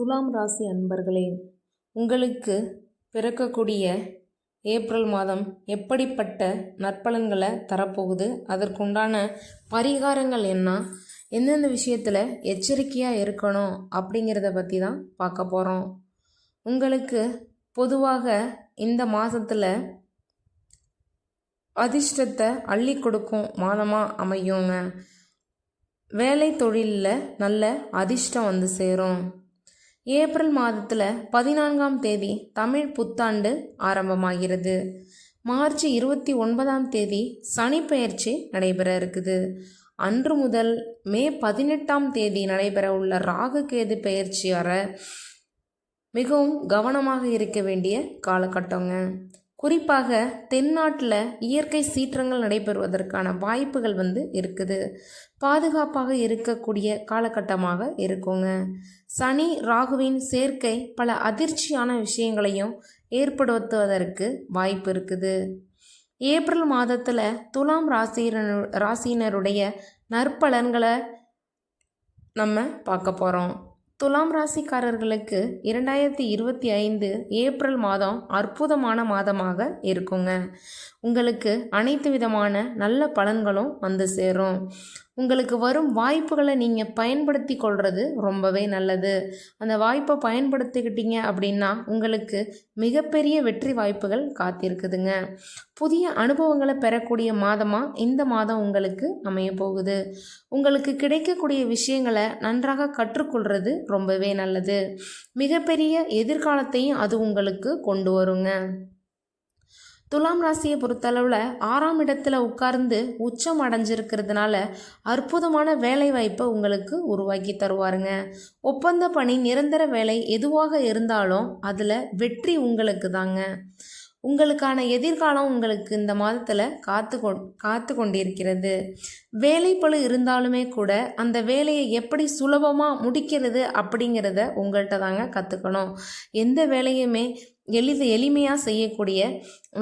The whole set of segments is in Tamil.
துலாம் ராசி அன்பர்களே உங்களுக்கு பிறக்கக்கூடிய ஏப்ரல் மாதம் எப்படிப்பட்ட நற்பலன்களை தரப்போகுது? அதற்குண்டான பரிகாரங்கள் என்ன? எந்தெந்த விஷயத்தில் எச்சரிக்கையாக இருக்கணும் அப்படிங்கிறத பற்றி தான் பார்க்க போகிறோம் உங்களுக்கு பொதுவாக இந்த மாதத்தில் அதிர்ஷ்டத்தை அள்ளி கொடுக்கும் மாதமாக அமையுங்க. வேலை தொழிலில் நல்ல அதிர்ஷ்டம் வந்து சேரும். ஏப்ரல் மாதத்தில் பதினான்காம் தேதி தமிழ் புத்தாண்டு ஆரம்பமாகிறது. மார்ச் இருபத்தி ஒன்பதாம் தேதி சனிப்பெயர்ச்சி நடைபெற இருக்குது. அன்று முதல் மே பதினெட்டாம் தேதி நடைபெற உள்ள ராகு கேது பெயர்ச்சி வர மிகவும் கவனமாக இருக்க வேண்டிய காலகட்டங்க. குறிப்பாக தென்னாட்டில் இயற்கை சீற்றங்கள் நடைபெறுவதற்கான வாய்ப்புகள் வந்து இருக்குது. பாதுகாப்பாக இருக்கக்கூடிய காலகட்டமாக இருக்குங்க. சனி ராகுவின் சேர்க்கை பல அதிர்ச்சியான விஷயங்களையும் ஏற்படுத்துவதற்கு வாய்ப்பு இருக்குது. ஏப்ரல் மாதத்தில் துலாம் ராசியினரு ராசியினருடைய நற்பலன்களை நம்ம பார்க்க போகிறோம் துலாம் ராசிக்காரர்களுக்கு இரண்டாயிரத்தி இருபத்தி ஐந்து ஏப்ரல் மாதம் அற்புதமான மாதமாக இருக்குங்க. உங்களுக்கு அனைத்து விதமான நல்ல பலன்களும் வந்து சேரும். உங்களுக்கு வரும் வாய்ப்புகளை நீங்கள் பயன்படுத்தி கொள்வது ரொம்பவே நல்லது. அந்த வாய்ப்பை பயன்படுத்திக்கிட்டீங்க அப்படின்னா உங்களுக்கு மிகப்பெரிய வெற்றி வாய்ப்புகள் காத்திருக்குதுங்க. புதிய அனுபவங்களை பெறக்கூடிய மாதமாக இந்த மாதம் உங்களுக்கு அமைய போகுது. உங்களுக்கு கிடைக்கக்கூடிய விஷயங்களை நன்றாக கற்றுக்கொள்வது ரொம்பவே நல்லது. மிகப்பெரிய எதிர்காலத்தையும் அது உங்களுக்கு கொண்டு வருங்க. துலாம் ராசியை பொறுத்தளவில் ஆறாம் இடத்துல உட்கார்ந்து உச்சம் அடைஞ்சிருக்கிறதுனால அற்புதமான வேலை வாய்ப்பை உங்களுக்கு உருவாக்கி தருவாருங்க. ஒப்பந்த பணி நிரந்தர வேலை எதுவாக இருந்தாலும் அதில் வெற்றி உங்களுக்கு தாங்க. உங்களுக்கான எதிர்காலம் உங்களுக்கு இந்த மாதத்தில் காத்து கொ காத்து கொண்டிருக்கிறது. வேலைப்பளு இருந்தாலுமே கூட அந்த வேலையை எப்படி சுலபமாக முடிக்கிறது அப்படிங்கிறத உங்கள்கிட்ட தாங்க கற்றுக்கணும் எந்த வேலையுமே எளிது எளிமையாக செய்யக்கூடிய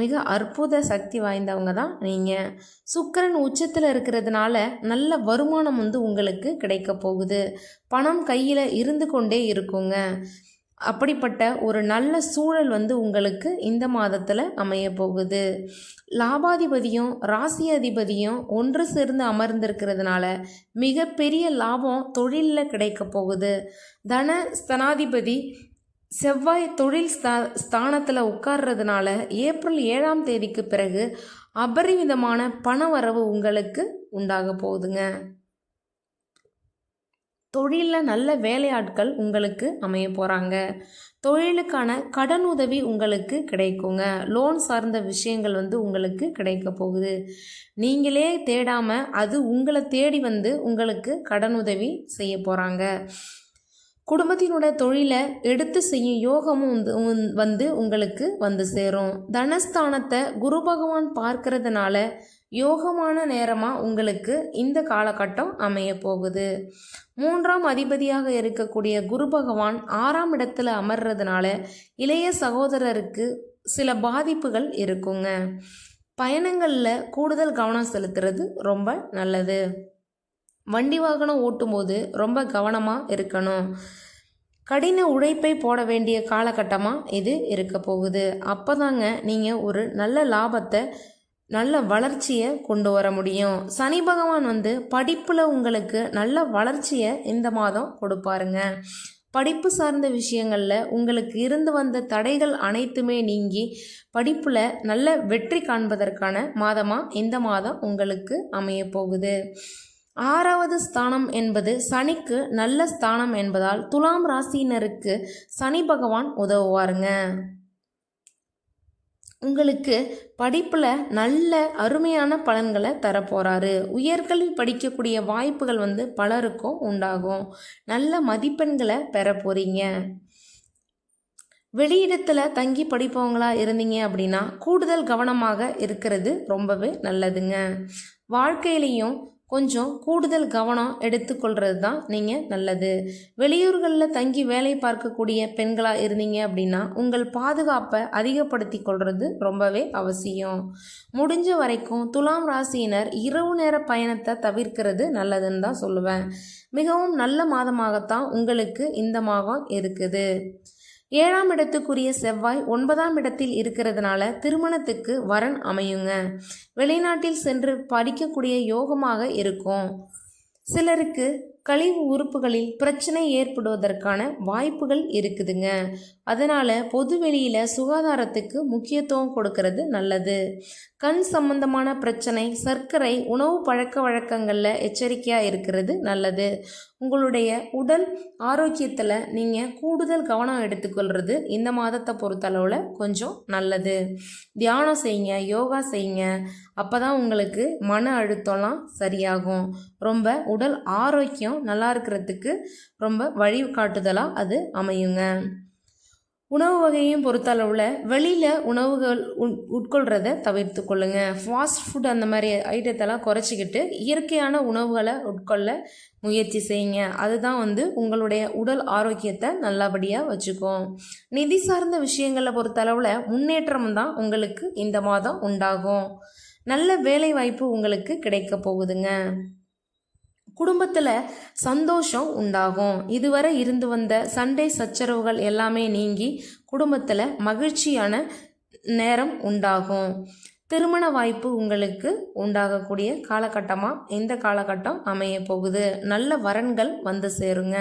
மிக அற்புத சக்தி வாய்ந்தவங்க தான் நீங்கள் சுக்கரன் உச்சத்தில் இருக்கிறதுனால நல்ல வருமானம் வந்து உங்களுக்கு கிடைக்க போகுது. பணம் கையில் இருந்து கொண்டே இருக்குங்க. அப்படிப்பட்ட ஒரு நல்ல சூழல் வந்து உங்களுக்கு இந்த மாதத்தில் அமைய போகுது. லாபாதிபதியும் ராசி அதிபதியும் ஒன்று சேர்ந்து அமர்ந்திருக்கிறதுனால மிகப்பெரிய லாபம் தொழிலில் கிடைக்க போகுது. தன ஸ்தனாதிபதி செவ்வாய் தொழில் ஸ்தா ஸ்தானத்தில் உட்கார்றதுனால ஏப்ரல் ஏழாம் தேதிக்கு பிறகு அபரிமிதமான பண வரவு உங்களுக்கு உண்டாக போகுதுங்க. தொழிலில் நல்ல வேலையாட்கள் உங்களுக்கு அமைய போகிறாங்க தொழிலுக்கான கடன் உதவி உங்களுக்கு கிடைக்குங்க. லோன் சார்ந்த விஷயங்கள் வந்து உங்களுக்கு கிடைக்க போகுது. நீங்களே தேடாமல் அது உங்களை தேடி வந்து உங்களுக்கு கடன் உதவி செய்ய போகிறாங்க குடும்பத்தினோட தொழிலை எடுத்து செய்யும் யோகமும் வந்து வந்து உங்களுக்கு வந்து சேரும். தனஸ்தானத்தை குரு பகவான் பார்க்கறதுனால யோகமான நேரமாக உங்களுக்கு இந்த காலகட்டம் அமைய போகுது. மூன்றாம் அதிபதியாக இருக்கக்கூடிய குரு பகவான் ஆறாம் இடத்துல அமர்றதுனால இளைய சகோதரருக்கு சில பாதிப்புகள் இருக்குங்க. பயணங்களில் கூடுதல் கவனம் செலுத்துறது ரொம்ப நல்லது. வண்டி வாகனம் ஓட்டும்போது ரொம்ப கவனமாக இருக்கணும். கடின உழைப்பை போட வேண்டிய காலகட்டமாக இது இருக்க போகுது. அப்போ தாங்க நீங்கள் ஒரு நல்ல லாபத்தை நல்ல வளர்ச்சியை கொண்டு வர முடியும். சனி பகவான் வந்து படிப்பில் உங்களுக்கு நல்ல வளர்ச்சியை இந்த மாதம் கொடுப்பாருங்க. படிப்பு சார்ந்த விஷயங்களில் உங்களுக்கு இருந்து வந்த தடைகள் அனைத்துமே நீங்கி படிப்பில் நல்ல வெற்றி காண்பதற்கான மாதமாக இந்த மாதம் உங்களுக்கு அமைய போகுது. ஆறாவது ஸ்தானம் என்பது சனிக்கு நல்ல ஸ்தானம் என்பதால் துலாம் ராசியினருக்கு சனி பகவான் உதவுவாருங்க. உங்களுக்கு படிப்பில் நல்ல அருமையான பலன்களை தரப்போகிறாரு உயர்கல்வி படிக்கக்கூடிய வாய்ப்புகள் வந்து பலருக்கும் உண்டாகும். நல்ல மதிப்பெண்களை பெற போகிறீங்க வெளியிடத்தில் தங்கி படிப்பவங்களா இருந்தீங்க அப்படின்னா கூடுதல் கவனமாக இருக்கிறது ரொம்பவே நல்லதுங்க. வாழ்க்கையிலையும் கொஞ்சம் கூடுதல் கவனம் எடுத்துக்கொள்கிறது தான் நீங்கள் நல்லது. வெளியூர்களில் தங்கி வேலை பார்க்கக்கூடிய பெண்களாக இருந்தீங்க அப்படின்னா உங்கள் பாதுகாப்பை அதிகப்படுத்தி கொள்வது ரொம்பவே அவசியம். முடிஞ்ச வரைக்கும் துலாம் ராசியினர் இரவு நேர பயணத்தை தவிர்க்கிறது நல்லதுன்னு தான் சொல்லுவேன். மிகவும் நல்ல மாதமாகத்தான் உங்களுக்கு இந்த மாதம் இருக்குது. ஏழாம் இடத்துக்குரிய செவ்வாய் ஒன்பதாம் இடத்தில் இருக்கிறதுனால திருமணத்துக்கு வரன் அமையுங்க. வெளிநாட்டில் சென்று படிக்கக்கூடிய யோகமாக இருக்கும். சிலருக்கு கழிவு உறுப்புகளில் பிரச்சனை ஏற்படுவதற்கான வாய்ப்புகள் இருக்குதுங்க. அதனால் பொது வெளியில் சுகாதாரத்துக்கு முக்கியத்துவம் கொடுக்கறது நல்லது. கண் சம்பந்தமான பிரச்சனை சர்க்கரை உணவு பழக்க வழக்கங்களில் எச்சரிக்கையாக இருக்கிறது நல்லது. உங்களுடைய உடல் ஆரோக்கியத்தில் நீங்கள் கூடுதல் கவனம் எடுத்துக்கொள்கிறது இந்த மாதத்தை பொறுத்தளவில் கொஞ்சம் நல்லது. தியானம் செய்யுங்க யோகா செய்யுங்க. அப்போ தான் உங்களுக்கு மன அழுத்தம்லாம் சரியாகும். ரொம்ப உடல் ஆரோக்கியம் நல்லா இருக்கிறதுக்கு ரொம்ப வழிகாட்டுதலாக அது அமையுங்க. உணவு வகையும் பொறுத்தளவில் வெளியில் உணவுகள் உட் உட்கொள்கிறத தவிர்த்து கொள்ளுங்க. ஃபாஸ்ட் ஃபுட் அந்த மாதிரி ஐட்டத்தெல்லாம் குறைச்சிக்கிட்டு இயற்கையான உணவுகளை உட்கொள்ள முயற்சி செய்யுங்க. அதுதான் வந்து உங்களுடைய உடல் ஆரோக்கியத்தை நல்லபடியாக வச்சுக்கும். நிதி சார்ந்த விஷயங்களை பொறுத்தளவில் முன்னேற்றம் தான் உங்களுக்கு இந்த மாதம் உண்டாகும். நல்ல வேலை வாய்ப்பு உங்களுக்கு கிடைக்க போகுதுங்க. குடும்பத்தில் சந்தோஷம் உண்டாகும். இதுவரை இருந்து வந்த சண்டை சச்சரவுகள் எல்லாமே நீங்கி குடும்பத்தில் மகிழ்ச்சியான நேரம் உண்டாகும். திருமண வாய்ப்பு உங்களுக்கு உண்டாகக்கூடிய காலகட்டமாக இந்த காலகட்டம் அமைய போகுது? நல்ல வரன்கள் வந்து சேருங்க.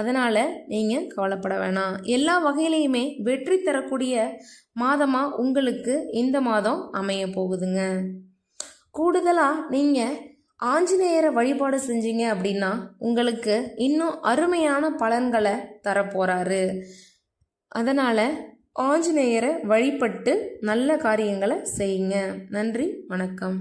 அதனால் நீங்கள் கவலைப்பட வேணாம். எல்லா வகையிலையுமே வெற்றி தரக்கூடிய மாதமாக உங்களுக்கு இந்த மாதம் அமைய போகுதுங்க. கூடுதலாக நீங்கள் ஆஞ்சநேயரை வழிபாடு செஞ்சீங்க அப்படின்னா உங்களுக்கு இன்னும் அருமையான பலன்களை தரப்போகிறாரு அதனால் ஆஞ்சநேயரை வழிபட்டு நல்ல காரியங்களை செய்யுங்க. நன்றி வணக்கம்.